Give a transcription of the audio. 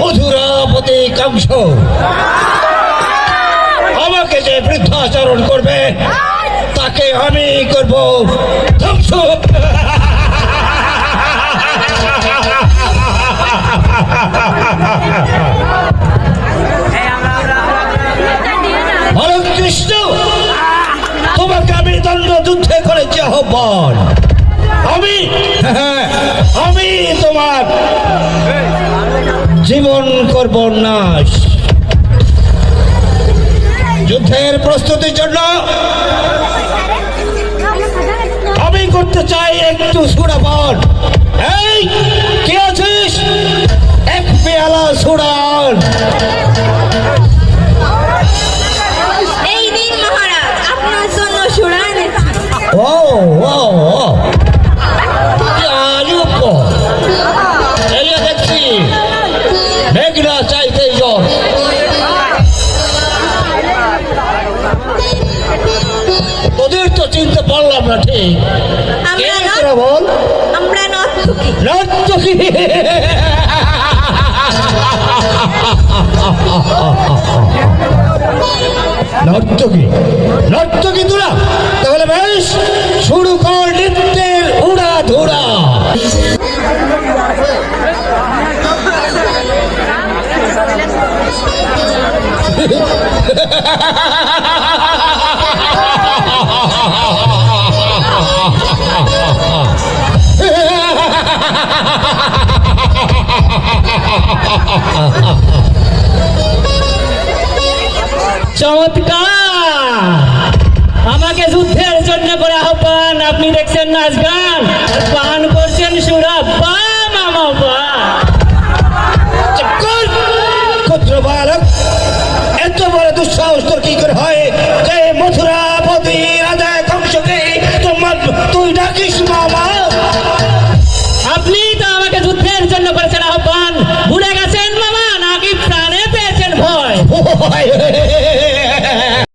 মধুরাপতি কাংশ। আমাকে যে বৃদ্ধাচরণ করবে, তাকে আমি করব ধ্বংস। কৃষ্ণ, তোমাকে আমি দণ্ড যুদ্ধে করেছি, আহ্বান। তোমার জীবন করব নাশ। যুদ্ধের প্রস্তুতির জন্য আমি করতে চাই একটু সুরাপান। পারলাম না ঠিক। বল? আমরা নর্তকী নর্তকী নর্তকী নর্তকী তোরা? তাহলে বেশ শুরু কর নৃত্যের উড়া ধুরা চমৎকার। আমাকে যুদ্ধের জন্য করে আহ্বান, আপনি দেখছেন নাচ গান। পান করছেন সুরা বা মামা চক্কর ক্ষুদ্র বালক এত বড় দুঃসাহস তোর কি করে হয়?